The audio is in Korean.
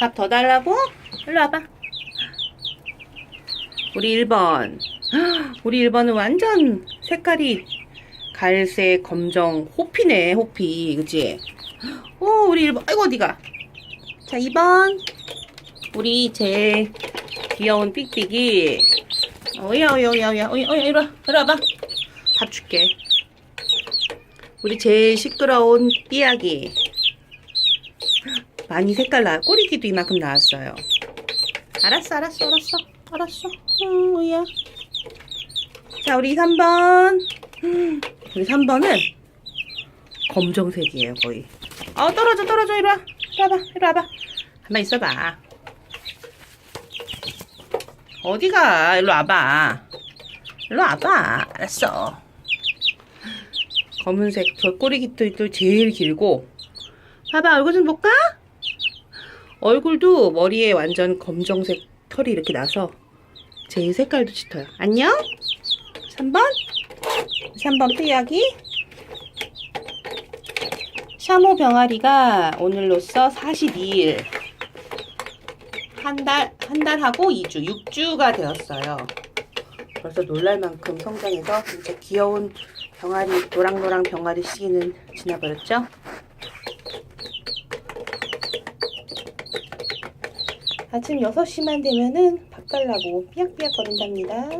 밥 더 달라고? 일로 와봐. 우리 1번. 우리 1번은 완전 색깔이 갈색, 검정, 호피네, 호피. 그치? 오, 우리 1번. 아이고, 어디가? 자, 2번. 우리 제일 귀여운 삑삑이. 어야, 어야, 어야, 어야, 어야, 어야, 이리 와. 이리 와봐. 밥 줄게. 우리 제일 시끄러운 삐약이. 많이 색깔 나, 꼬리기도 이만큼 나왔어요. 알았어, 알았어, 알았어. 알았어. 응, 뭐야. 자, 우리 3번. 우리 3번은 검정색이에요, 거의. 어, 떨어져, 떨어져. 이리 와. 이리 와봐, 이리 와봐. 가만 있어봐. 어디가? 일로 와봐. 일로 와봐. 알았어. 검은색, 저 꼬리깃도 제일 길고. 봐봐, 얼굴 좀 볼까? 얼굴도 머리에 완전 검정색 털이 이렇게 나서 제일 색깔도 짙어요. 안녕? 3번? 3번 삐약이 샤모 병아리가 오늘로써 42일 한 달, 한 달하고 2주, 6주가 되었어요. 벌써 놀랄 만큼 성장해서 진짜 귀여운 병아리, 노랑노랑 병아리 시기는 지나버렸죠? 아침 6시만 되면은 밥 달라고 삐약삐약 거린답니다.